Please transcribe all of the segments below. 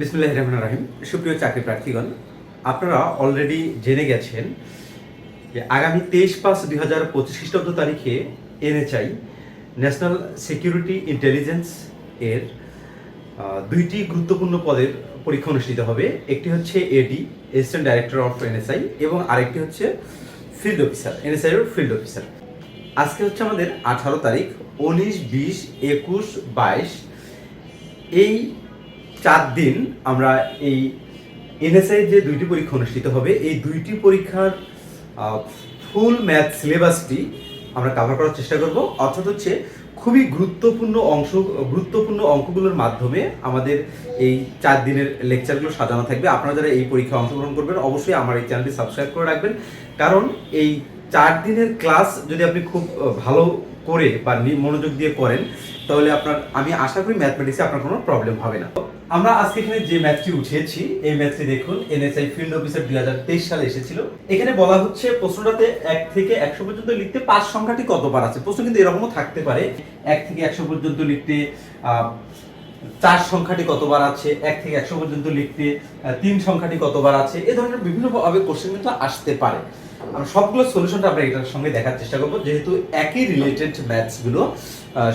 বিসমুল্লাহ রহমান রাহিম সুপ্রিয় চাকরি প্রার্থীগণ, আপনারা অলরেডি জেনে গেছেন যে আগামী তেইশ পাঁচ দুই হাজার পঁচিশ খ্রিস্টাব্দ তারিখে এনএচআই ন্যাশনাল সিকিউরিটি ইন্টেলিজেন্স এর দুইটি গুরুত্বপূর্ণ পদের পরীক্ষা অনুষ্ঠিত হবে। একটি হচ্ছে AD assistant director of NSI এবং আরেকটি হচ্ছে ফিল্ড অফিসার এনএসআই এর ফিল্ড অফিসার আজকে হচ্ছে আমাদের আঠারো তারিখ, উনিশ, বিশ, একুশ, বাইশ, এই চার দিন আমরা এই এনএসআই যে দুইটি পরীক্ষা অনুষ্ঠিত হবে, এই দুইটি পরীক্ষার ফুল ম্যাথ সিলেবাসটি আমরা কাভার করার চেষ্টা করব। অর্থাৎ হচ্ছে খুবই গুরুত্বপূর্ণ অংশ, গুরুত্বপূর্ণ অঙ্কগুলোর মাধ্যমে আমাদের এই চার দিনের লেকচারগুলো সাজানো থাকবে। আপনারা যারা এই পরীক্ষায় অংশগ্রহণ করবেন, অবশ্যই আমার এই চ্যানেলটি সাবস্ক্রাইব করে রাখবেন। কারণ এই চার দিনের ক্লাস যদি আপনি খুব ভালো করে বা মনোযোগ দিয়ে করেন, তাহলে আপনার, আমি আশা করি ম্যাথমেটিক্সে আপনার কোনো প্রবলেম হবে না। আমরা আজকে এখানে যে ম্যাথটি উঠিয়েছি এই ম্যাথটি দেখুন এনএসআই ফিল্ড অফিসার দুই হাজার তেইশ সালে এসেছিল। এখানে বলা হচ্ছে প্রশ্নটাতে এক থেকে একশো পর্যন্ত লিখতে পাঁচ সংখ্যাটি কতবার আছে? প্রশ্ন কিন্তু এরকমও থাকতে পারে। এক থেকে একশো পর্যন্ত লিখতে চার সংখ্যাটি কতবার আছে? এক থেকে একশো পর্যন্ত লিখতে তিন সংখ্যাটি কতবার আছে? এ ধরনের বিভিন্ন ভাবে কোশ্চেন কিন্তু আসতে পারে। আমরা সবগুলো সলিউশনটা আমরা এটার সঙ্গে দেখার চেষ্টা করব। যেহেতু একই রিলেটেড ম্যাথসগুলো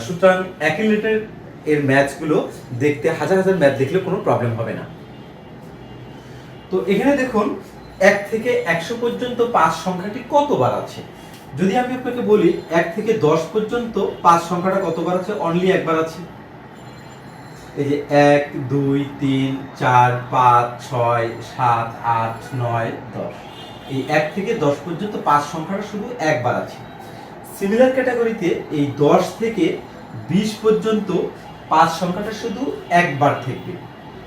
সুতরাং একই রিলেটেড এর ম্যাথসগুলো দেখতে, হাজার হাজার ম্যাথ দেখলে কোনো প্রবলেম হবে না। তো এখানে দেখুন, এক থেকে একশো পর্যন্ত পাঁচ সংখ্যাটি কতবার আছে? যদি আমি আপনাকে বলি, এক থেকে দশ পর্যন্ত পাঁচ সংখ্যাটা কতবার আছে? অনলি একবার আছে। এই যে এক, দুই, তিন, চার, পাঁচ, ছয়, সাত, আট, নয়, দশ। এই এক থেকে দশ পর্যন্ত পাঁচ সংখ্যাটা শুধু একবার আছে। সিমিলার ক্যাটাগরিতে এই দশ থেকে বিশ পর্যন্ত পাঁচ সংখ্যাটা শুধু একবার থাকবে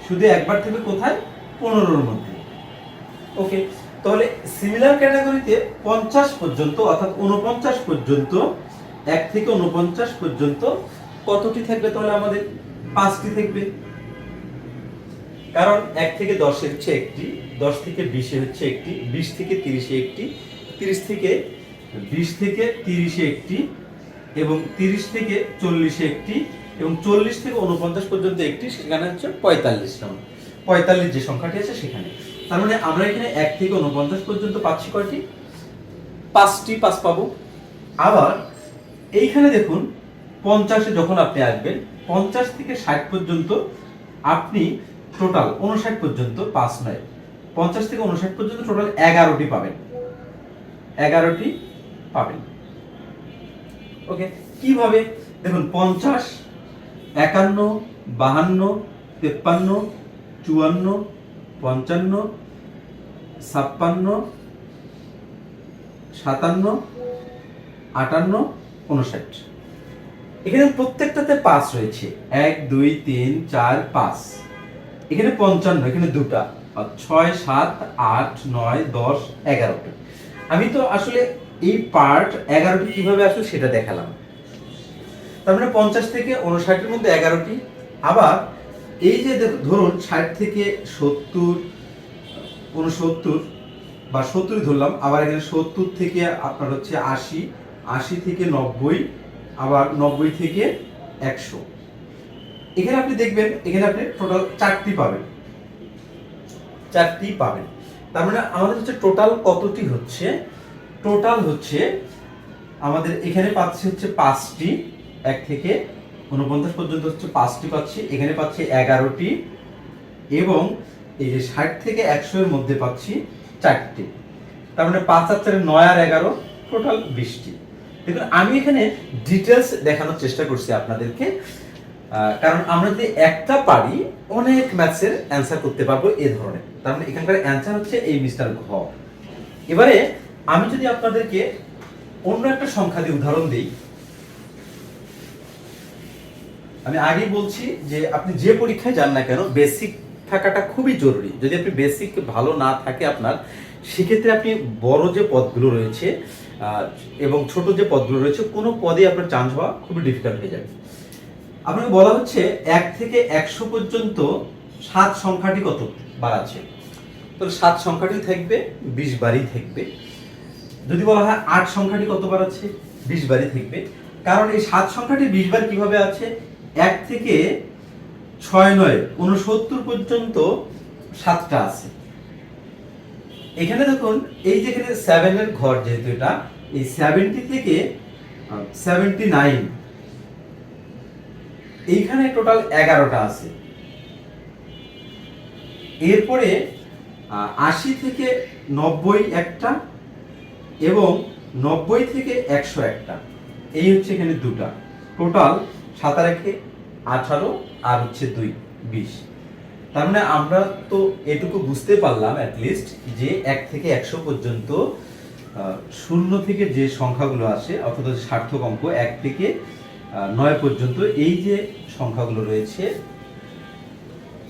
শুধু একবার থাকবে কোথায়? পনেরোর মধ্যে। ওকে, তাহলে সিমিলার ক্যাটাগরিতে পঞ্চাশ পর্যন্ত, অর্থাৎ উনপঞ্চাশ পর্যন্ত, এক থেকে উনপঞ্চাশ পর্যন্ত কতটি থাকবে তাহলে আমাদের? পাঁচটি থাকবে। কারণ এক থেকে দশে হচ্ছে একটি, দশ থেকে বিশে হচ্ছে একটি, বিশ থেকে তিরিশে একটি, তিরিশ থেকে বিশ থেকে তিরিশে একটি, এবং তিরিশ থেকে চল্লিশে একটি এবং চল্লিশ থেকে উনপঞ্চাশ পর্যন্ত একটি, সেখানে হচ্ছে পঁয়তাল্লিশ নম্বর পঁয়তাল্লিশ যে সংখ্যাটি আছে সেখানে। তার মানে আমরা এখানে এক থেকে উনপঞ্চাশ পর্যন্ত পাচ্ছি কয়টি? পাঁচটি, পাঁচ পাবো। আবার এইখানে দেখুন, পঞ্চাশে যখন আপনি আসবেন, পঞ্চাশ থেকে ষাট পর্যন্ত আপনি টোটাল উনষাট পর্যন্ত পাঁচ নয়। পঞ্চাশ থেকে উনষাট পর্যন্ত টোটাল এগারোটি পাবেন। এগারোটি পাবেন। ওকে? কীভাবে? দেখুন, পঞ্চাশ একান্ন, বাহান্ন, তেপ্পান্ন, চুয়ান্ন, পঞ্চান্ন, ছাপ্পান্ন, সাতান্ন, আটান্ন উনষাট এখানে প্রত্যেকটাতে পাঁচ রয়েছে। এক, দুই, তিন, চার, পাঁচ। এখানে পঞ্চান্ন, এখানে দুটা। ছয়, সাত, আট, নয়, দশ, এগারোটা। আমি তো আসলে এই পার্ট এগারোটি কীভাবে আসলে সেটা দেখালাম। তার মানে পঞ্চাশ থেকে উনষাটের মধ্যে এগারোটি। আবার এই যে ধরুন ষাট থেকে সত্তর উনসত্তর বা সত্তর ধরলাম, আবার এখানে সত্তর থেকে আপনার হচ্ছে আশি আশি থেকে নব্বই, আবার নব্বই থেকে একশো। এখানে আপনি দেখবেন, এখানে আপনি টোটাল চারটি পাবেন। চারটি পাবেন। তার মানে আমাদের হচ্ছে টোটাল কতটি হচ্ছে? টোটাল হচ্ছে আমাদের এখানে পাচ্ছি হচ্ছে পাঁচটি। এক থেকে উনপঞ্চাশ পর্যন্ত হচ্ছে পাঁচটি পাচ্ছি। এখানে পাচ্ছি এগারোটি এবং এই যে ষাট থেকে একশো এর মধ্যে পাচ্ছি চারটি। তার মানে পাঁচ আর চারে নয় আর এগারো টোটাল বিশটি। দেখুন, আমি এখানে ডিটেলস দেখানোর চেষ্টা করছি আপনাদেরকে। কারণ আমরা যদি একটা পারি, অনেক ম্যাথসের অ্যান্সার করতে পারব এ ধরনের। তার মানে এখানকার অ্যান্সার হচ্ছে এই মিস্টার ঘ এবারে আমি যদি আপনাদেরকে অন্য একটা সংখ্যা দিয়ে উদাহরণ দিই আমি আগেই বলছি যে আপনি যে পরীক্ষায় যান না কেন বেসিক থাকাটা খুবই জরুরি। যদি আপনি বেসিক ভালো না থাকে আপনার, সেক্ষেত্রে আপনি বড় যে পদগুলো রয়েছে এবং ছোট যে পদগুলো রয়েছে, কোনো পদে আপনার চান্স হওয়া খুবই ডিফিকাল্ট হয়ে যাবে। আপনাকে বলা হচ্ছে এক থেকে একশো পর্যন্ত সাত সংখ্যাটি কত বার আছে তাহলে সাত সংখ্যাটি থাকবে, বিশ বারই থাকবে। যদি বলা হয় আট সংখ্যাটি কতবার আছে বিশ বারই থাকবে। কারণ এই সাত সংখ্যাটি বিশ বার কীভাবে আছে? এক থেকে ছয় নয় উনসত্তর পর্যন্ত সাতটা আছে। এখানে দেখুন, এই যেখানে সেভেনের ঘর যেহেতু এটা, এই সেভেন্টি থেকে সেভেন্টি নাইন এইখানে টোটাল এগারোটা আছে। এরপরে আশি থেকে নব্বই একটা এবং নব্বই থেকে একশো একটা। এই হচ্ছে এখানে দুটা। টোটাল সাতার একে আঠারো আর হচ্ছে দুই, বিশ। তার মানে আমরা তো এটুকু বুঝতে পারলাম লিস্ট যে এক থেকে একশো পর্যন্ত শূন্য থেকে যে সংখ্যাগুলো আসে, অর্থাৎ সার্থক অঙ্ক, এক থেকে নয় পর্যন্ত এই যে সংখ্যাগুলো রয়েছে,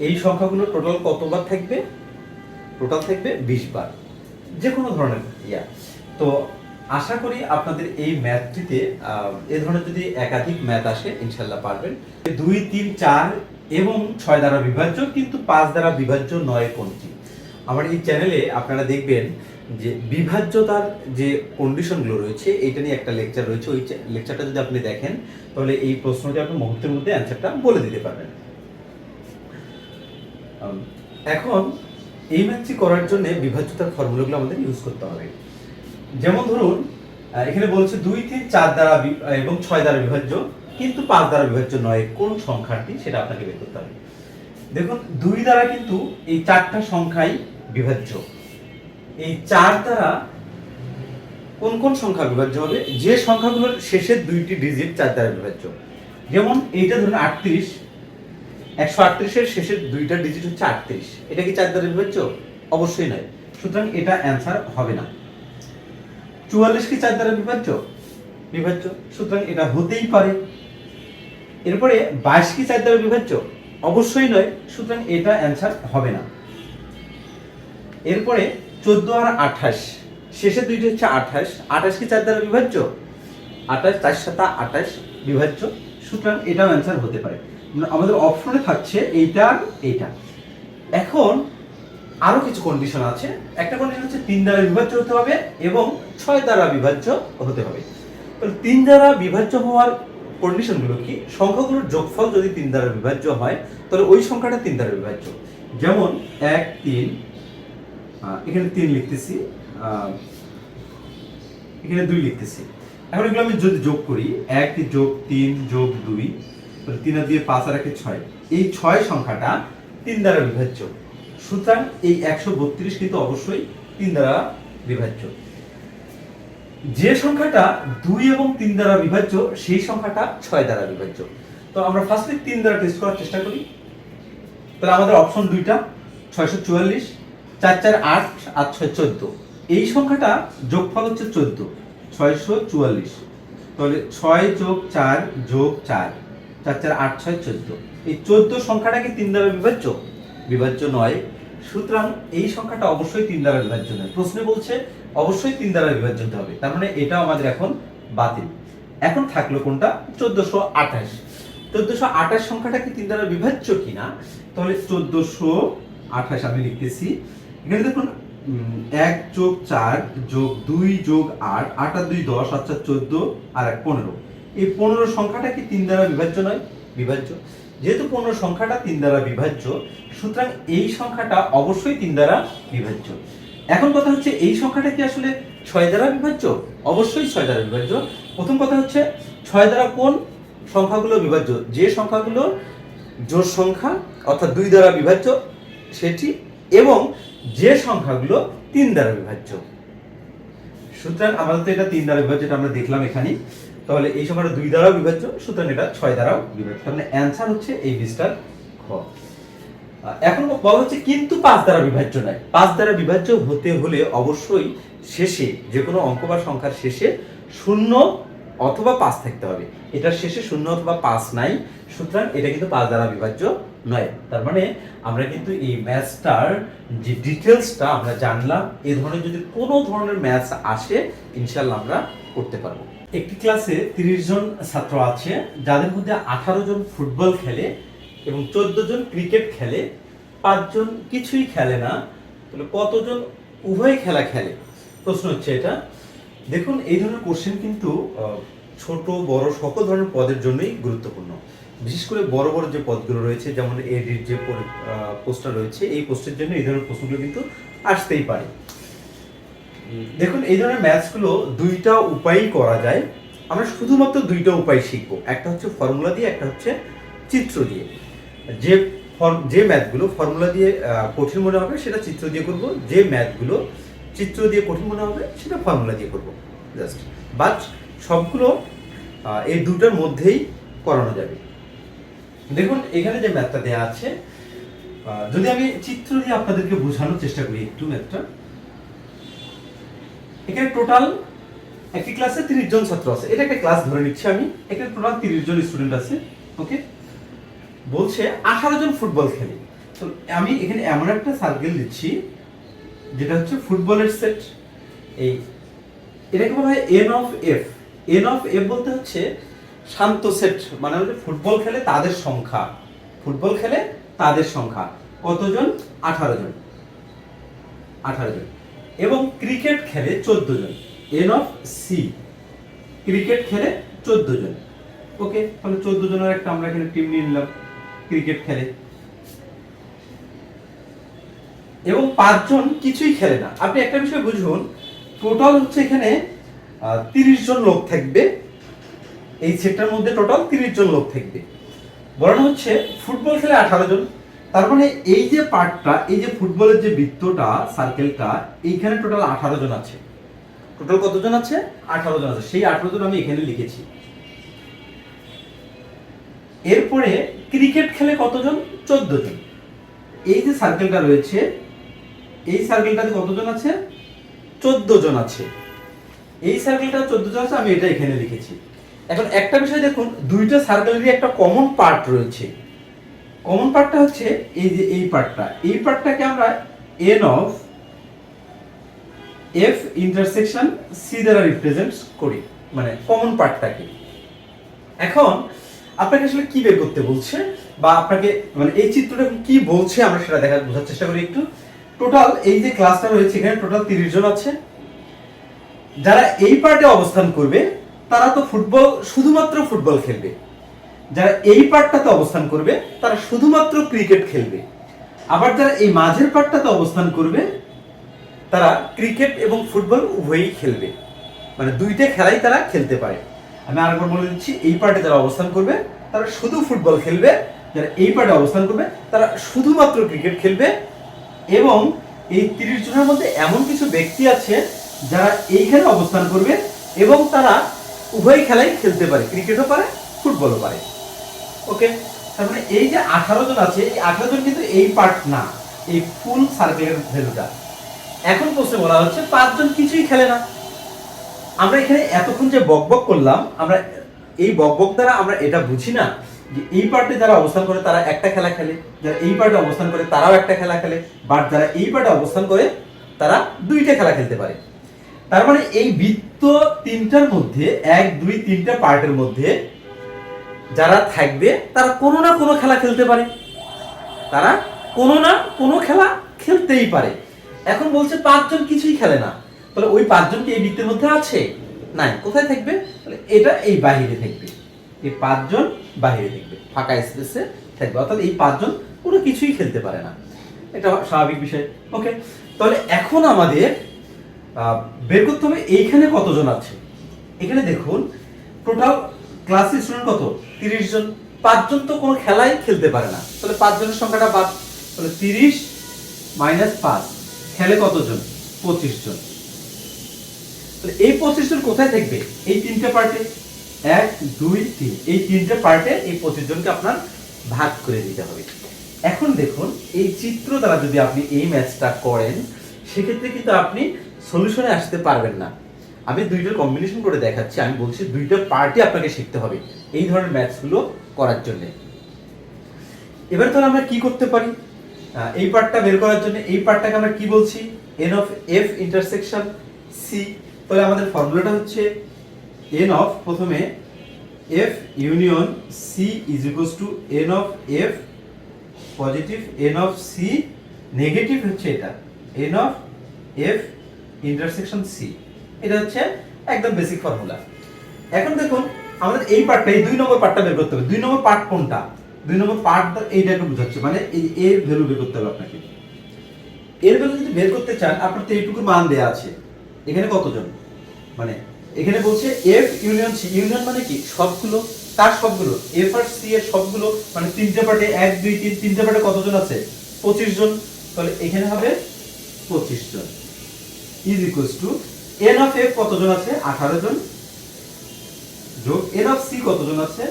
এই সংখ্যাগুলো টোটাল কতবার থাকবে? টোটাল থাকবে বিশ বার। যে কোনো ধরনের ইয়া তো আশা করি আপনাদের এই ম্যাথটিতে এ ধরনের যদি একাধিক ম্যাথ আসে ইনশাল্লাহ পারবেন। দুই, তিন, চার এবং ছয় দ্বারা বিভাজ্য, কিন্তু পাঁচ দ্বারা বিভাজ্য নয় কোনটি? আমার এই চ্যানেলে আপনারা দেখবেন যে বিভাজ্যতার যে কন্ডিশনগুলো রয়েছে, এইটা নিয়ে একটা লেকচার রয়েছে। ওই লেকচারটা যদি আপনি দেখেন, তাহলে এই প্রশ্নটি আপনি মুহূর্তের মধ্যে অ্যান্সারটা বলে দিতে পারবেন। এখন এই ম্যাথটি করার জন্য বিভাজ্যতার ফর্মুলাগুলো আমাদের ইউজ করতে হবে। যেমন ধরুন এখানে বলছে দুই তিন চার দ্বারা এবং ছয় দ্বারা বিভাজ্য কিন্তু পাঁচ দ্বারা বিভাজ্য নয়। কোন সংখ্যাটি? সেটা আপনাকে বের করতে হবে। দেখুন, দুই দ্বারা কিন্তু এই চারটা সংখ্যাই বিভাজ্য এই চার দ্বারা কোন কোন সংখ্যা বিভাজ্য হবে? যে সংখ্যাগুলোর শেষের দুইটি ডিজিট চার দ্বারা বিভাজ্য যেমন এইটা ধরুন আটত্রিশ, একশো আটত্রিশের শেষের দুইটা ডিজিট হচ্ছে আটত্রিশ। এটা কি চার দ্বারা বিভাজ্য অবশ্যই নয়। সুতরাং এটা অ্যান্সার হবে না। চুয়াল্লিশ কি চার দ্বারা বিভাজ্য? বিভাজ্য। সুতরাং এটা হতেই পারে। এরপরে বাইশ কি চার দ্বারা বিভাজ্য? অবশ্যই নয়। সুতরাং এটা অ্যান্সার হবে না। এরপরে চোদ্দ আর আঠাশ। শেষের দুইটি হচ্ছে আঠাশ। আঠাশ কি চার দ্বারা বিভাজ্য? আঠাশ, চার সাতা, আঠাশ বিভাজ্য। সুতরাং এটাও অ্যান্সার হতে পারে। মানে আমাদের অপশনে থাকছে এইটা আর এইটা। এখন আরও কিছু কন্ডিশন আছে। একটা কন্ডিশন হচ্ছে তিন দ্বারা বিভাজ্য হতে হবে এবং ছয় দ্বারা বিভাজ্য হতে হবে। তিন দ্বারা বিভাজ্য হওয়ার কন্ডিশনগুলো কি? সংখ্যাগুলোর যোগফল যদি তিন দ্বারা বিভাজ্য হয়, তাহলে ওই সংখ্যাটা তিন দ্বারা বিভাজ্য। যেমন এক, তিন এখানে তিন লিখতেছি এখানে দুই লিখতেছি। এখন এগুলো আমি যদি যোগ করি, এক যোগ তিন যোগ দুই তিন আর দিয়ে পাঁচ আর একে ছয়। এই ছয় সংখ্যাটা তিন দ্বারা বিভাজ্য। সুতরাং এই একশো বত্রিশ কিন্তু অবশ্যই তিন দ্বারা বিভাজ্য। যে সংখ্যাটা দুই এবং তিন দ্বারা বিভাজ্য, সেই সংখ্যাটা ছয় দ্বারা বিভাজ্য। তো আমরা ফার্স্টে তিন দ্বারা টেস্ট করার চেষ্টা করি। তাহলে আমাদের অপশন দুইটা, ছয়শো চুয়াল্লিশ, চার চার আট আর ছয় চোদ্দ। এই সংখ্যাটা যোগফল হচ্ছে চোদ্দ, ছয়শো চুয়াল্লিশ। তাহলে ছয় যোগ চার যোগ চার চার চার আট, ছয় চোদ্দ। এই চোদ্দ সংখ্যাটা কি তিন দ্বারা বিভাজ্য? বিভাজ্য নয়। সুতরাং এই সংখ্যাটা অবশ্যই তিন দ্বারা বিভাজ্য নয়। প্রশ্নে বলছে অবশ্যই তিন দ্বারা বিভাজ্য হতে হবে। তার মানে এটা আমাদের এখন বাতিল। এখন থাকল কোনটা? চোদ্দশো আঠাশ। চোদ্দশো আঠাশ সংখ্যাটা কি তিন দ্বারা বিভাজ্য কিনা? তাহলে চোদ্দশো আঠাশ আমি লিখতেছি। এখানে দেখুন এক যোগ চার যোগ দুই যোগ আট আট আর দুই দশ আচ্ছা চোদ্দ আর এক পনেরো। এই পনেরো সংখ্যাটা কি তিন দ্বারা বিভাজ্য নয়? বিভাজ্য। যেহেতু পনেরো সংখ্যাটা তিন দ্বারা বিভাজ্য, সুতরাং এই সংখ্যাটা অবশ্যই তিন দ্বারা বিভাজ্য। এখন কথা হচ্ছে এই সংখ্যাটা কি আসলে ছয় দ্বারা বিভাজ্য? অবশ্যই ছয় দ্বারা বিভাজ্য। প্রথম কথা হচ্ছে ছয় দ্বারা কোন সংখ্যাগুলো বিভাজ্য? যে সংখ্যাগুলো জোর সংখ্যা অর্থাৎ দুই দ্বারা বিভাজ্য, সেটি এবং যে সংখ্যাগুলো তিন দ্বারা বিভাজ্য। সুতরাং আমাদের তো এটা তিন দ্বারা বিভাজ্য এটা আমরা দেখলাম এখানে তাহলে এই সংখ্যাটা দুই দ্বারাও বিভাজ্য, সুতরাং এটা ছয় দ্বারাও বিভাজ্য। তার মানে অ্যান্সার হচ্ছে এই বিশটার খ। এখন বলা হচ্ছে কিন্তু পাঁচ দ্বারা বিভাজ্য নয় পাঁচ দ্বারা বিভাজ্য হতে হলে অবশ্যই শেষে যে কোনো অঙ্ক বা সংখ্যার শেষে শূন্য অথবা পাঁচ থাকতে হবে। এটার শেষে শূন্য অথবা পাঁচ নাই, সুতরাং এটা কিন্তু পাঁচ দ্বারা বিভাজ্য নয়। তার মানে আমরা কিন্তু এই ম্যাথসটার যে ডিটেলসটা আমরা জানলাম, এ ধরনের যদি কোনো ধরনের ম্যাথস আসে ইনশাল্লাহ আমরা করতে পারব। একটি ক্লাসে তিরিশ জন ছাত্র আছে, যাদের মধ্যে আঠারো জন ফুটবল খেলে এবং চোদ্দ জন ক্রিকেট খেলে পাঁচজন কিছুই খেলে না, তাহলে কতজন উভয় খেলা খেলে? প্রশ্ন হচ্ছে এটা। দেখুন, এই ধরনের কোশ্চেন কিন্তু ছোট, বড়, সকল ধরনের পদের জন্যই গুরুত্বপূর্ণ। বিশেষ করে বড় বড় যে পদগুলো রয়েছে, যেমন এডির যে পোস্টটা রয়েছে, এই পোস্টের জন্য এই ধরনের প্রশ্নগুলো কিন্তু আসতেই পারে। দেখুন, এই ধরনের ম্যাথসগুলো দুইটা উপায়ই করা যায়। আমরা শুধুমাত্র দুইটা উপায় শিখব। একটা হচ্ছে ফর্মুলা দিয়ে, একটা হচ্ছে চিত্র দিয়ে। যে যে ম্যাথগুলো ফর্মুলা দিয়ে কঠিন মনে হবে সেটা চিত্র দিয়ে করব। যে ম্যাথগুলো চিত্র দিয়ে কঠিন মনে হবে সেটা ফর্মুলা দিয়ে করব। জাস্ট। বাট সবগুলো এই দুটার মধ্যেই করানো যাবে। দেখুন, এখানে যে ম্যাথটা দেওয়া আছে যদি আমি চিত্র দিয়ে আপনাদেরকে বোঝানোর চেষ্টা করি একটু ম্যাথটা। এখানে টোটাল একটি ক্লাসে তিরিশ জন ছাত্র আছে। এটা একটা ক্লাস ধরে নিচ্ছি আমি। এখানে টোটাল তিরিশ জন স্টুডেন্ট আছে। ওকে বলছে আঠারো জন ফুটবল খেলে। তো আমি এখানে এমন একটা সার্কেল দিচ্ছি, যেটা হচ্ছে ফুটবলের সেট এই, এটাকে বলা হয় n of F n of F বলতে হচ্ছে শান্ত সেট মানে হচ্ছে ফুটবল খেলে তাদের সংখ্যা। ফুটবল খেলে তাদের সংখ্যা। কতজন? আঠারো জন। আঠারো জন। এবং ক্রিকেট খেলে চোদ্দ জন। এন অফ সি ক্রিকেট খেলে চোদ্দ জন। ওকে তাহলে চোদ্দ জনের একটা আমরা এখানে টিম নিয়ে নিলাম। ক্রিকেট খেলে। এবং পাঁচজন কিছুই খেলে না। আপনি একটা বিষয় বুঝুন টোটাল হচ্ছে এখানে তিরিশ জন লোক থাকবে। এই সেটটার মধ্যে টোটাল তিরিশ জন লোক থাকবে। বলানো হচ্ছে ফুটবল খেলে আঠারো জন। তার মানে এই যে পার্টটা, এই যে ফুটবলের যে বৃত্তটা সার্কেলটা এইখানে টোটাল আঠারো জন আছে। টোটাল কতজন আছে? আঠারো জন আছে। সেই আঠারো জন আমি এখানে লিখেছি। এরপরে ক্রিকেট খেলে কতজন? চোদ্দ জন এই যে সার্কেলটা রয়েছে, এই সার্কেলটাতে কতজন আছে? চোদ্দ জন আছে। এই সার্কেলটা চোদ্দ জন আছে, আমি এটা এখানে লিখেছি। এখন একটা বিষয় দেখুন, দুইটা সার্কেলেরই একটা কমন পার্ট রয়েছে। কমন পার্টটা হচ্ছে এই যে এই পার্টটা এই পার্টটাকে আমরা n of F intersection C দ্বারা রিপ্রেজেন্ট করি মানে কমন পার্টটাকে এখন আপনাকে আসলে কি বের করতে বলছে? বা আপনাকে মানে এই চিত্রটা কি বলছে আমরা সেটা দেখার বোঝার চেষ্টা করি একটু। টোটাল এই যে ক্লাসটা রয়েছে এখানে টোটাল তিরিশ জন আছে। যারা এই পার্টে অবস্থান করবে, তারা তো ফুটবল, শুধুমাত্র ফুটবল খেলবে। যারা এই পার্টটাতে অবস্থান করবে, তারা শুধুমাত্র ক্রিকেট খেলবে। আবার যারা এই মাঝের পার্টটাতে অবস্থান করবে, তারা ক্রিকেট এবং ফুটবল উভয়ই খেলবে। মানে দুইটা খেলাই তারা খেলতে পারে। আমি আরেকবার বলে দিচ্ছি, এই পার্টে যারা অবস্থান করবে, তারা শুধু ফুটবল খেলবে, যারা এই পার্টে অবস্থান করবে, তারা শুধুমাত্র ক্রিকেট খেলবে এবং এই তিরিশ জনের মধ্যে এমন কিছু ব্যক্তি আছে যারা এইখানে অবস্থান করবে এবং তারা উভয় খেলাই খেলতে পারে, ক্রিকেটও পারে, ফুটবলও পারে। ওকে তার মানে এই যে আঠারো জন আছে, এই আঠারো জন কিন্তু এই পার্ট না, এই ফুল সার্কেলের ভ্যালুটা এখন প্রশ্নে বলা হচ্ছে, পাঁচজন কিছুই খেলে না। আমরা এখানে এতক্ষণ যে বকবক করলাম, আমরা এই বকবক দ্বারা আমরা এটা বুঝি না যে এই পার্টে যারা অবস্থান করে তারা একটা খেলা খেলে, যারা এই পার্টে অবস্থান করে তারাও একটা খেলা খেলে বাট যারা এই পার্টে অবস্থান করে তারা দুইটা খেলা খেলতে পারে। তার মানে এই বৃত্ত তিনটার মধ্যে, এক, দুই, তিনটা পার্টের মধ্যে যারা থাকবে, তারা কোনো না কোনো খেলা খেলতে পারে। তারা কোনো না কোনো খেলা খেলতেই পারে। এখন বলছে পাঁচজন কিছুই খেলে না। তাহলে ওই পাঁচজন কি এই বৃত্তের মধ্যে আছে? নাই। কোথায় থাকবে? তাহলে এটা এই বাহিরে থাকবে। এই পাঁচজন বাহিরে থাকবে। ফাঁকা স্পেসে থাকবে। অর্থাৎ এই পাঁচজন কোনো কিছুই খেলতে পারে না। এটা স্বাভাবিক বিষয়। ওকে তাহলে এখন আমাদের বের করতে হবে এইখানে কতজন আছে? এখানে দেখুন টোটাল ক্লাসে স্টুডেন্ট কত? তিরিশ জন। পাঁচজন তো কোনো খেলাই খেলতে পারে না। তাহলে পাঁচজনের সংখ্যাটা বাদ। তাহলে তিরিশ মাইনাস পাঁচ। খেলে কতজন? পঁচিশ জন। তাহলে এই পঁচিশ জন কোথায় থাকবে? এই তিনটে পার্টে এক, দুই, তিন। এই তিনটে পার্টে এই পঁচিশ জনকে আপনার ভাগ করে দিতে হবে। এখন দেখুন, এই চিত্র দ্বারা যদি আপনি এই ম্যাচটা করেন, সেক্ষেত্রে কিন্তু আপনি সলিউশনে আসতে পারবেন না। আমি দুইটার কম্বিনেশন করে দেখাচ্ছি। আমি বলছি দুইটা পার্টি আপনাকে শিখতে হবে এই ধরনের ম্যাথসগুলো করার জন্য। এবার তাহলে আমরা কি করতে পারি? এই পার্টটা বের করার জন্য, এই পার্টটাকে আমরা কি বলছি? N of F intersection C তাহলে আমাদের ফর্মুলাটা হচ্ছে এন অফ প্রথমে F union C is equals to n of F positive n of C negative হচ্ছে এটা। N of F intersection C এটা হচ্ছে একদম বেসিক ফর্মুলা এখন দেখুন, আমাদের এই পার্টটা এই দুই নম্বর পার্টটা বের করতে হবে। দুই নম্বর পার্ট কোনটা? দুই নম্বর পার্ট এইটাকে বোঝাচ্ছে। মানে এই, এর ভ্যালু বের করতে হবে আপনাকে। এর ভ্যালু যদি বের করতে চান, আপনার তো এইটুকু মান দেয়া আছে। এখানে কতজন? মানে এখানে বলছে এফ ইউনিয়ন সি ইউনিয়ন মানে কি? সবগুলো, তার সবগুলো এফ আর সি এর সবগুলো মানে তিনটে পার্টে এক, দুই, তিন, তিনটে পার্টে কতজন আছে? পঁচিশ জন। তাহলে এখানে হবে পঁচিশ জন। Is equals to n of F কতজন আছে? আঠারো জন। যোগ এন অফ সি কতজন আছে?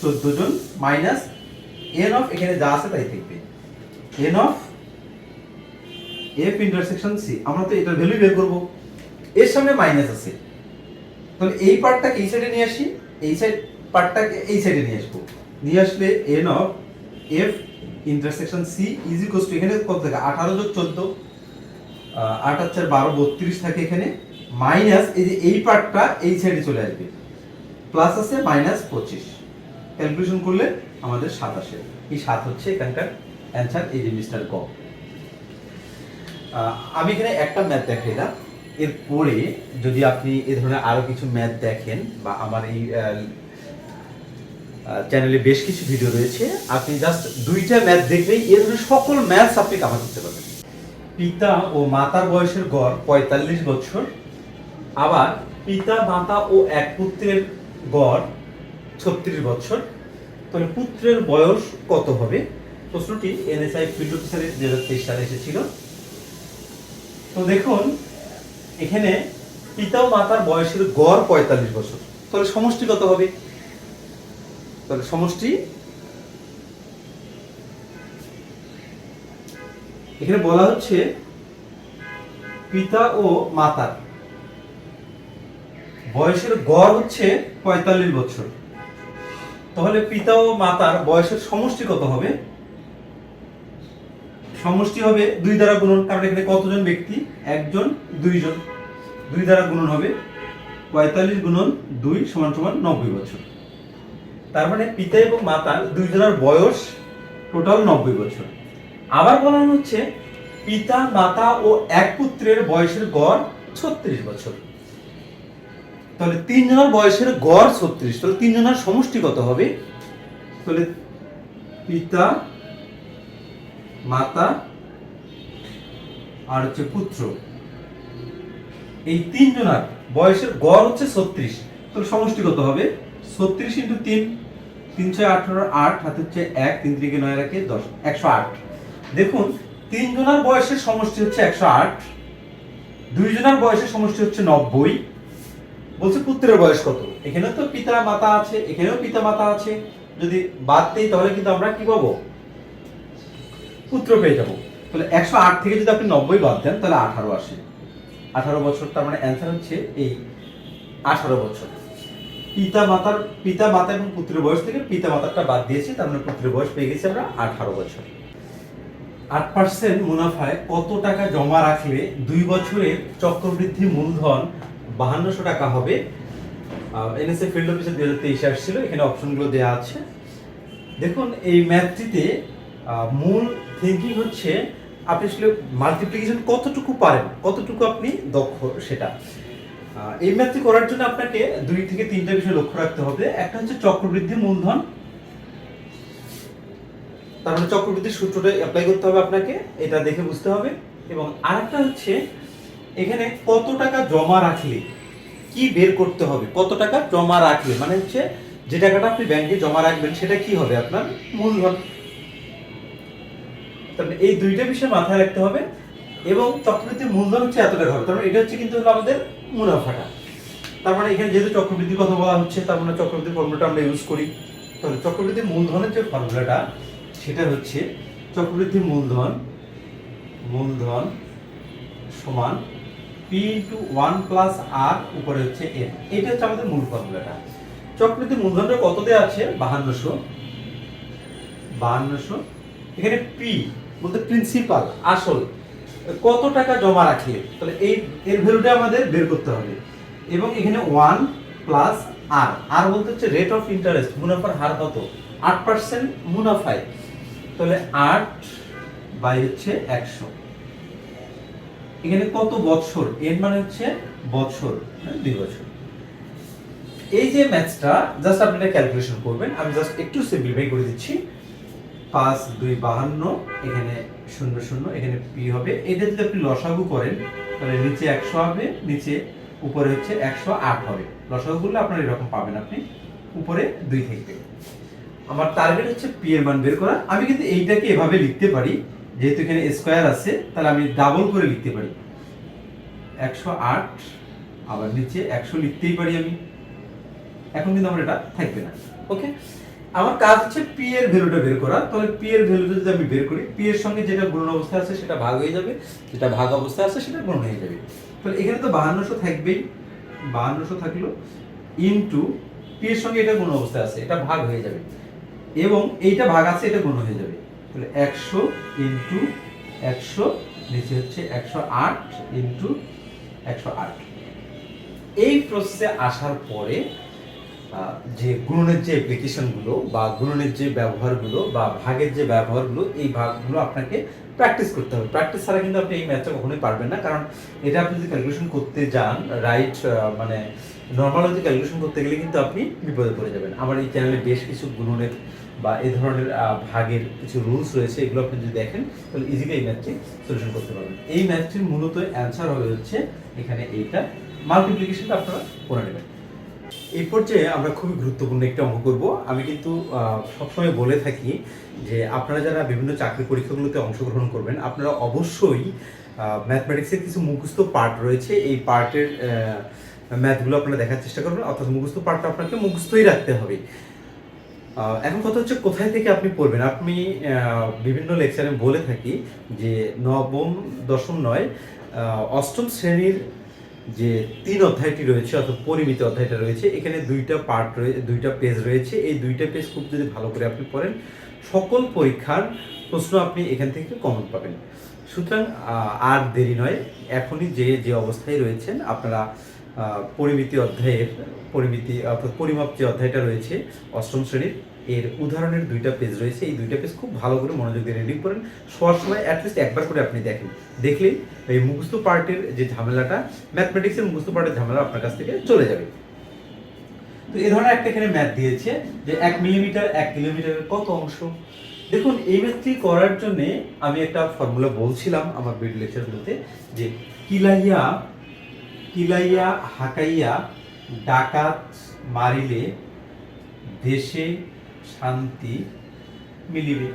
চোদ্দ জন। মাইনাস এন অফ এখানে যা আছে তাই থাকবে n of F intersection C আমরা তো এটার ভ্যালু বের করব। এর সামনে মাইনাস আছে। তাহলে এই পার্টটাকে এই সাইডে নিয়ে আসি, এই সাইড পার্টটাকে এই সাইডে নিয়ে আসব। নিয়ে আসলে n of F intersection C is equals to এখানে কত থাকে? আঠারো যোগ চোদ্দ আট আর চার বারো, বত্রিশ থাকে এখানে। মাইনাস এই যে এই পার্টটা এই সাইডে চলে আসবে। প্লাস আছে মাইনাস পঁচিশ। ক্যালকুলেশন করলে আমাদের সাত আসে। এই সাত হচ্ছে এখানকার অ্যান্সার এই যে মিস্টার ক আমি এখানে একটা ম্যাথ দেখাইলাম এরপরে যদি আপনি এ ধরনের আরও কিছু ম্যাথ দেখেন বা আমার এই চ্যানেলে বেশ কিছু ভিডিও রয়েছে, আপনি জাস্ট দুইটা ম্যাথ দেখলেই এ ধরনের সকল ম্যাথস আপনি কাভার করতে পারবেন। পিতা ও মাতার বয়সের গড় পঁয়তাল্লিশ বছর, আবার পিতা, মাতা ও এক পুত্রের গড় ছত্রিশ বছর। তাহলে পুত্রের বয়স কত হবে? প্রশ্নটি এনএসআই ফিল্ড অফিসারের দুই হাজার তেইশ সালে এসেছিল। তো দেখুন এখানে পিতা ও মাতার বয়সের গড় পঁয়তাল্লিশ বছর। তাহলে সমষ্টি কত হবে? তাহলে সমষ্টি এখানে বলা হচ্ছে পিতা ও মাতার বয়সের গড় হচ্ছে পঁয়তাল্লিশ বছর। তাহলে পিতা ও মাতার বয়সের সমষ্টি কত হবে? সমষ্টি হবে দুই দ্বারা গুণন, কারণ এখানে কতজন ব্যক্তি? একজন, দুইজন। দুই দ্বারা গুণন হবে পঁয়তাল্লিশ গুণন দুই সমান সমান নব্বই বছর। তার মানে পিতা এবং মাতার দুইজনের বয়স টোটাল নব্বই বছর। আবার বলা হচ্ছে পিতা, মাতা ও এক পুত্রের বয়সের গড় ছত্রিশ বছর। তাহলে তিনজনের বয়সের গড় ছত্রিশ, তাহলে তিনজনের সমষ্টি কত হবে? তাহলে পিতা মাতা আর হচ্ছে পুত্র। এই তিনজনের বয়সের গড় হচ্ছে ছত্রিশ। তাহলে সমষ্টি কত হবে? ছত্রিশ ইন্টু তিন তিন ছয় আঠারো, আট, হাতে হচ্ছে এক, তিন তিরিকে নয় রাখে দশ, একশো আট। দেখুন, তিনজনের বয়সের সমষ্টি হচ্ছে একশো আট, দুইজনের বয়সের সমষ্টি হচ্ছে নব্বই। বলছে পুত্রের বয়স কত? এখানে তো পিতা মাতা আছে, এখানেও পিতা মাতা আছে। যদি বাদ দিই, তাহলে কিন্তু আমরা কি পাবো? পুত্র পেয়ে যাব। তাহলে একশো আট থেকে যদি আপনি নব্বই বাদ দেন, তাহলে আঠারো আসে আঠারো বছর, তার মানে অ্যান্সার হচ্ছে এই আঠারো বছর। পিতা মাতার, পিতা মাতা এবং পুত্রের বয়স থেকে পিতা মাতারটা বাদ দিয়েছি, তার মানে পুত্রের বয়স পেয়ে গেছি আমরা আঠারো বছর। আট পার্সেন্ট মুনাফায় কত টাকা জমা রাখলে দুই বছরের চক্রবৃদ্ধি মূলধন বাহান্নশো টাকা হবে? এনএসএ ফিল্ড অফিসে দুই হাজার তেইশে আসছিল, এখানে অপশনগুলো দেওয়া আছে। দেখুন, এই ম্যাথটিতে মূল থিঙ্কিং হচ্ছে আপনি আসলে মাল্টিপ্লিকেশন কতটুকু পারেন? কতটুকু আপনি দক্ষ সেটা? এই ম্যাথটি করার জন্য আপনাকে দুই থেকে তিনটা বিষয় লক্ষ্য রাখতে হবে। একটা হচ্ছে চক্রবৃদ্ধি মূলধন। তার মানে চক্রবৃদ্ধির সূত্রটা অ্যাপ্লাই করতে হবে আপনাকে, এটা দেখে বুঝতে হবে। এবং আরেকটা হচ্ছে, এখানে কত টাকা জমা রাখলে কি বের করতে হবে? কত টাকা জমা রাখলে? মানে হচ্ছে যে টাকাটা আপনি ব্যাংকে জমা রাখবেন, সেটা কি হবে আপনার? মূলধন। তাহলে এই দুইটা বিষয় মাথায় রাখতে হবে এবং চক্রবৃদ্ধি মূলধন হচ্ছে এত টাকা হবে তার এটা হচ্ছে কিন্তু হলো আমাদের মুনাফাটা। তার মানে এখানে যেহেতু চক্রবৃদ্ধির কথা বলা হচ্ছে তার মানে চক্রবৃদ্ধি ফর্মুলাটা আমরা ইউজ করি। তাহলে চক্রবৃদ্ধি মূলধনের যে ফর্মুলাটা সেটা হচ্ছে চক্রবৃদ্ধি মূলধন মূলধন সমান P into one plus R উপরে হচ্ছে এন এটা হচ্ছে আমাদের মূল ফর্মুলাটা চক্রবৃদ্ধি মূলধনটা কত দেওয়া আছে? বাহান্নশো। বাহান্নশো। এখানে পি বলতে প্রিন্সিপাল আসল, কত টাকা জমা রাখলে তাহলে এই, এর ভ্যালুটা আমাদের বের করতে হবে। এবং এখানে ওয়ান প্লাস আর আর বলতে হচ্ছে রেট অফ ইন্টারেস্ট মুনাফার হার কত? আট পার্সেন্ট মুনাফায়। তাহলে আট বাই হচ্ছে একশো। এখানে কত বৎসর? এর মানে হচ্ছে বছর মানে দুই বছর এই যে ম্যাথটা জাস্ট আপনি ক্যালকুলেশন করবেন, আমি জাস্ট একটু সিম্পলিফাই করে দিচ্ছি। পাঁচ দুই বাহান্ন, এখানে শূন্য শূন্য, এখানে পি হবে। এটা যদি আপনি লসাগু করেন, তাহলে নিচে একশো হবে, নিচে উপরে হচ্ছে একশো আট হবে। লসাগু করলে আপনার এরকম পাবেন আপনি, উপরে দুই থাকবে আমার টার্গেট হচ্ছে পি এর মান বের করা। আমি কিন্তু এইটাকে এভাবে লিখতে পারি, যেহেতু এখানে স্কোয়ার আছে, তাহলে আমি ডাবল করে লিখতে পারি। একশো আট, আবার নিচে একশো লিখতেই পারি আমি। এখন কিন্তু আমার এটা থাকবে না। ওকে আমার কাজ হচ্ছে পি এর ভ্যালুটা বের করা। তাহলে পি এর ভ্যালুটা যদি আমি বের করি পি এর সঙ্গে যেটা গুণ অবস্থা আছে সেটা ভাগ হয়ে যাবে, যেটা ভাগ অবস্থা আছে সেটা গুণ হয়ে যাবে। তাহলে এখানে তো বাহান্নশো থাকবেই। বাহান্নশো থাকল ইনটু পি এর সঙ্গে এটা গুণ অবস্থা আছে, এটা ভাগ হয়ে যাবে। এবং এইটা ভাগ আছে, এটা গুণ হয়ে যাবে। তাহলে একশো ইন্টু একশো, নিচে হচ্ছে একশো আট ইন্টু একশো আট। এই প্রসেসে আসার পরে যে গুণনের যে অ্যাপ্লিকেশনগুলো বা গুণনের যে ব্যবহারগুলো বা ভাগের যে ব্যবহারগুলো, এই ভাগগুলো আপনাকে প্র্যাকটিস করতে হবে। প্র্যাকটিস ছাড়া কিন্তু আপনি এই ম্যাথটা কখনোই পারবেন না। কারণ এটা আপনি যদি ক্যালকুলেশন করতে যান রাইট মানে নর্মাল যদি ক্যালকুলেশন করতে গেলে কিন্তু আপনি বিপদে পড়ে যাবেন। আমার এই চ্যানেলে বেশ কিছু গুণনের বা এই ধরনের ভাগের কিছু রুলস রয়েছে। এগুলো আপনি যদি দেখেন, তাহলে ইজিলি এই ম্যাথটি সলিউশন করতে পারবেন। এই ম্যাথটির মূলত অ্যান্সার হবে হচ্ছে এখানে এইটা। মাল্টিপ্লিকেশনটা আপনারা করে নেবেন। এই পর্যায়ে আমরা খুবই গুরুত্বপূর্ণ একটা অঙ্ক করব। আমি কিন্তু সবসময় বলে থাকি যে আপনারা যারা বিভিন্ন চাকরি পরীক্ষাগুলোতে অংশগ্রহণ করবেন, আপনারা অবশ্যই ম্যাথমেটিক্সের কিছু মুখস্থ পার্ট রয়েছে। এই পার্টের ম্যাথগুলো আপনারা দেখার চেষ্টা করবেন, অর্থাৎ মুখস্থ পার্টটা আপনাকে মুখস্থই রাখতে হবে। এখন কথা হচ্ছে কোথায় থেকে আপনি পড়বেন? আপনি বিভিন্ন লেকচারে বলে থাকি যে নবম দশম নয় অষ্টম শ্রেণির যে তিন অধ্যায়টি রয়েছে, অর্থাৎ পরিমিত অধ্যায়টা রয়েছে, এখানে দুইটা পার্ট রয়েছে দুইটা পেজ রয়েছে। এই দুইটা পেজ খুব যদি ভালো করে আপনি পড়েন, সকল পরীক্ষার প্রশ্ন আপনি এখান থেকে কমন পাবেন। সুতরাং আর দেরি নয়, এখনই যে যে অবস্থায় রয়েছেন, আপনারা পরিমিতি অধ্যায়ের, পরিমিতি, অর্থাৎ পরিমাপ যে অধ্যায়টা রয়েছে, অষ্টম শ্রেণির এর উদাহরণের দুইটা পেজ রয়েছে। এই দুইটা পেজ খুব ভালো করে মনোযোগ দিয়ে রিডিং করেন শোয়ার সময় অ্যাটলিস্ট একবার করে আপনি দেখেন। দেখলেই এই মুখস্থ পার্টের যে ঝামেলাটা ম্যাথমেটিক্সের মুখস্থ পার্টের ঝামেলা আপনার কাছ থেকে চলে যাবে। তো এই ধরনের একটা এখানে ম্যাথ দিয়েছে যে এক মিলিমিটার এক কিলোমিটারের কত অংশ? দেখুন, এই ম্যাথটি করার জন্য আমি একটা ফর্মুলা বলছিলাম আমার বিড লেকচারগুলোতে যে কিলাইয়া কিলাইয়া, হাকাইয়া, ডাকাত মারিলে দেশে শান্তি মিলিবে।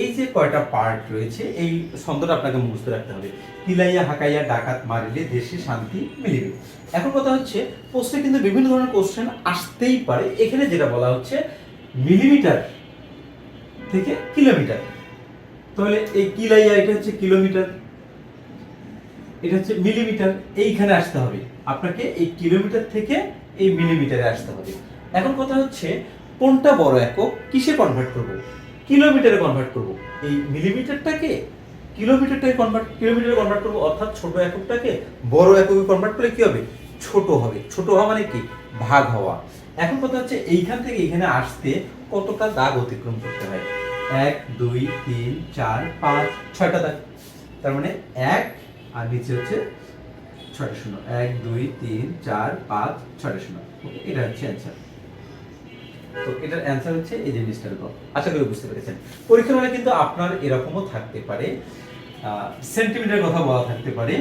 এই যে কয়টা পার্ট রয়েছে, এই ছন্দটা আপনাকে মুখস্থ রাখতে হবে। কিলাইয়া হাকাইয়া, ডাকাত মারিলে দেশে শান্তি মিলিবে। এখন কথা হচ্ছে, প্রশ্নে কিন্তু বিভিন্ন ধরনের কোশ্চেন আসতেই পারে। এখানে যেটা বলা হচ্ছে মিলিমিটার থেকে কিলোমিটার তাহলে এই কিলাইয়া এটা হচ্ছে কিলোমিটার এটা হচ্ছে মিলিমিটার এইখানে আসতে হবে। আপনাকে এই কিলোমিটার থেকে এই মিলিমিটারে আসতে হবে। এখন কথা হচ্ছে, কোনটা বড় একক, কিসে কনভার্ট করব? কিলোমিটারে কনভার্ট করব? এই মিলিমিটারটাকে কিলোমিটারটাকে কনভার্ট কিলোমিটারে কনভার্ট করব, অর্থাৎ ছোট এককটাকে বড় এককে কনভার্ট করলে কি হবে? ছোট হবে। ছোট হওয়া মানে কি? ভাগ হওয়া। এখন কথা হচ্ছে, এইখান থেকে এখানে আসতে কতটা দাগ অতিক্রম করতে হয়? এক, দুই, তিন, চার, পাঁচ, ছয়টা দাগ। তার মানে এক, আর নিচে হচ্ছে ছয়টা শূন্য। এক, দুই, তিন, চার, পাঁচ, ছয়টা শূন্য। এটা হচ্ছে অ্যান্সার তো এটার অ্যান্সার হচ্ছে এই যে মিস্টার গ আশা করি বুঝতে পেরেছেন। পরীক্ষার হলে কিন্তু আপনার এরকমও থাকতে পারে। সেন্টিমিটার কথা বলা থাকতে পারে।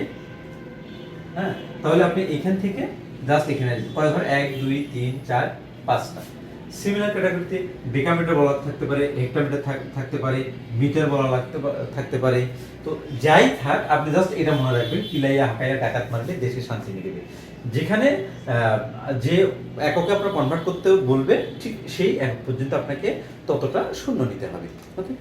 হ্যাঁ তাহলে আপনি এখান থেকে জাস্ট এখানে কয় ঘর এক, দুই, তিন, চার, পাঁচটা। সিমিলার ক্যাটাগরিতে ডেকামিটার বলা থাকতে পারে হেক্টোমিটার থাকতে পারে মিটার বলা লাগতে থাকতে পারে। তো যাই থাক, আপনি জাস্ট এটা মনে রাখবেন কিলাইয়া হাকাইয়া, ডাকাত মারলে দেশে শান্তি মিলবে। যেখানে যে এককে আপনার কনভার্ট করতে বলবে, ঠিক সেই এক পর্যন্ত আপনাকে ততটা শূন্য নিতে হবে। ওকে